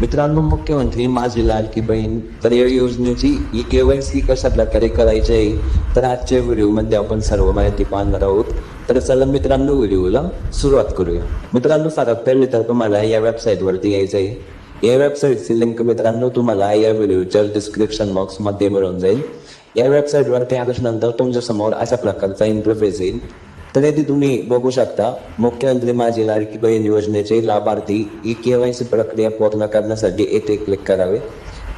मित्रांनो मुख्यमंत्री माझी लाडकी बहीण तर या योजनेची ई के वाय सी कशा प्रकारे करायची आहे? तर आजच्या व्हिडिओमध्ये आपण सर्व माहिती पाहणार आहोत. तर चला मित्रांनो व्हिडिओला सुरुवात करूया. मित्रांनो सर्वात पहिले तर तुम्हाला या वेबसाईटवरती यायचं आहे. या वेबसाईटची लिंक मित्रांनो तुम्हाला या व्हिडिओच्या डिस्क्रिप्शन बॉक्समध्ये मिळून जाईल. या वेबसाईटवरती आल्यानंतर तुमच्यासमोर अशा प्रकारचा इंटरफेस येईल. तर येथे तुम्ही बघू शकता मुख्यमंत्री माझी लाडकी बहीण योजनेचे लाभार्थी ई के वाय सी प्रक्रिया पूर्ण करण्यासाठी येथे क्लिक करावे.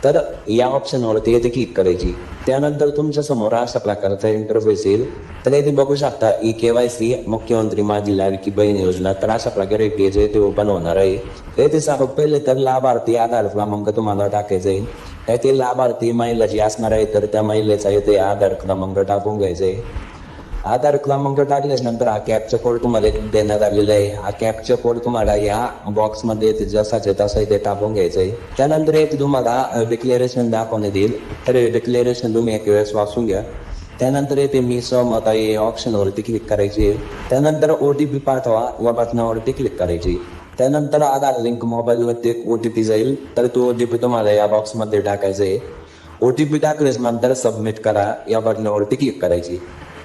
तर या ऑप्शनवरती येथे क्लिक करायची. त्यानंतर तुमच्यासमोर अशा प्रकारचा इंटरफेस येईल. तर येथे बघू शकता ई के वाय सी मुख्यमंत्री माझी लाडकी बहीण योजना तर अशा प्रकारे पेज येथे ओपन होणार आहे. तर येथे सर्वात पहिले तर लाभार्थी आधार क्रमांक तुम्हाला टाकायचा आहे. येथे लाभार्थी महिला जी असणार आहे तर त्या महिलेचा येथे आधार क्रमांक टाकून घ्यायचा आहे. आधार क्रमांक टाकल्यानंतर हा कॅपचा कोड तुम्हाला देण्यात आलेला आहे. हा कॅपचा कोड तुम्हाला या बॉक्समध्ये ते जसाचे तसं इथे टाकून घ्यायचं आहे त्यानंतर एक तुम्हाला डिक्लेरेशन दाखवण्यात येईल. तर डिक्लेरेशन तुम्ही एक वेळेस वाचून घ्या. त्यानंतर येते मी सहमत आहे ऑप्शनवरती क्लिक करायची. त्यानंतर ओ टी पी पाठवा. या बटनावरती क्लिक करायची. त्यानंतर आधार लिंक मोबाईलवरती एक ओ टी पी जाईल. तर तो ओ टी पी तुम्हाला या बॉक्समध्ये टाकायचा आहे ओ टी पी टाकल्यानंतर सबमिट करा. या बटनावरती क्लिक करायची.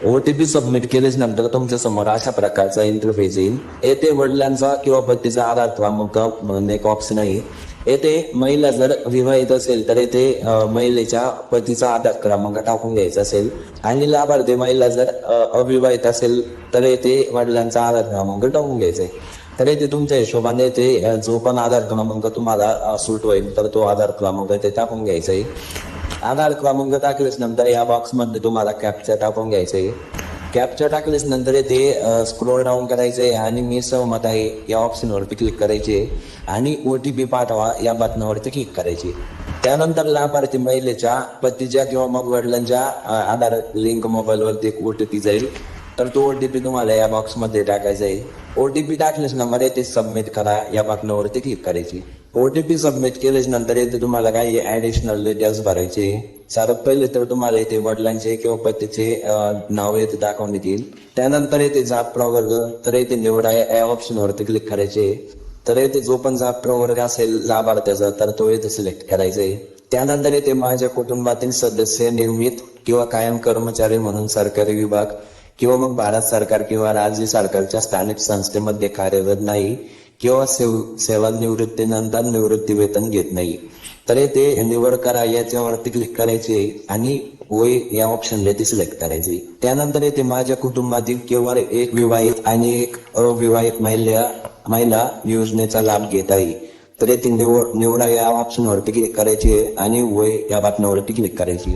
ओ टी पी सबमिट केल्याच नंतर तुमच्यासमोर अशा प्रकारचा इंटरफेस येईल. येथे वडिलांचा किंवा पतीचा आधार क्रमांक म्हणून एक ऑप्शन आहे. येथे महिला जर विवाहित असेल तर येथे महिलेच्या पतीचा आधार क्रमांक टाकून घ्यायचा असेल. आणि लाभार्थी महिला जर अविवाहित असेल तर येथे वडिलांचा आधार क्रमांक टाकून घ्यायचा आहे. तर येथे तुमच्या हिशोबाने ते जो पण आधार क्रमांक तुम्हाला सूट होईल तर तो आधार क्रमांक ते टाकून घ्यायचा आहे. आधार क्रमांक टाकल्याच नंतर या बॉक्समध्ये तुम्हाला कॅप्चर टाकून घ्यायचं आहे कॅप्चर टाकल्याच नंतर ते स्क्रोल डाऊन करायचं आहे आणि मी सहमत आहे या ऑप्शनवरती क्लिक करायचे आणि ओ टी पी पाठवा या बटनावरती क्लिक करायची त्यानंतर लाभार्थी महिलेच्या पतीच्या किंवा मग वडिलांच्या आधार लिंक मोबाईलवरती एक ओ टी पी जाईल तर तो ओ टी पी तुम्हाला या बॉक्समध्ये टाकायचा आहे. ओ टी पी टाकल्याच नंबर ते सबमिट करा या बटनावरती क्लिक करायची. ओ टी पी सबमिट केल्याच नंतर येथे तुम्हाला काही ऍडिशनल डिटेल्स भरायचे सर्वात पहिले तर तुम्हाला इथे वडिलांचे किंवा पतीचे नाव येथे दाखवण्यात येईल. त्यानंतर येते जात प्रवर्ग तर येथे निवडा या ऑप्शनवरती क्लिक करायचे तर येथे जो पण जात प्रवर्ग असेल लाभार्थ्याचा तर तो येथे सिलेक्ट करायचा आहे. त्यानंतर येथे माझ्या कुटुंबातील सदस्य नियमित किंवा कायम कर्मचारी म्हणून सरकारी विभाग किंवा मग भारत सरकार किंवा राज्य सरकारच्या स्थानिक संस्थेमध्ये कार्यरत नाही किंवा सेव सेवानिवृत्तीनंतर निवृत्ती वेतन घेत नाही. तर ते निवड करा याच्यावरती क्लिक करायचे आणि वय या ऑप्शनला ती सिलेक्ट करायचे. त्यानंतर येथे माझ्या कुटुंबातील केवळ एक विवाहित आणि एक अविवाहित महिला महिला योजनेचा लाभ घेत आहे. तर येथे निवड निवडा या ऑप्शनवरती क्लिक करायची आणि वय या बटनावरती क्लिक करायची.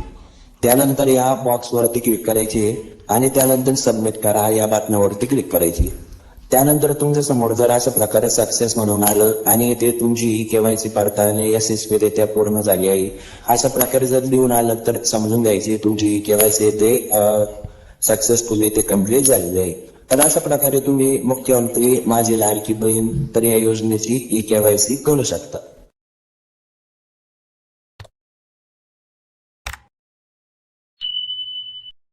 त्यानंतर या बॉक्सवरती क्लिक करायची आणि त्यानंतर सबमिट करा या बातम्यावरती क्लिक करायची. त्यानंतर तुमच्यासमोर जर अशा प्रकारे सक्सेस म्हणून आलं आणि ते तुमची केवायसी पडताळणी यशस्वीरित्या पूर्ण झाली आहे अशा प्रकारे जर लिहून आलं तर समजून घ्यायची तुमची केवायसी ते सक्सेसफुली ते कंप्लीट झालेली आहे. तर अशा प्रकारे तुम्ही मुख्यमंत्री माझी लाडकी बहीण तर या योजनेची ई केवायसी करू शकता.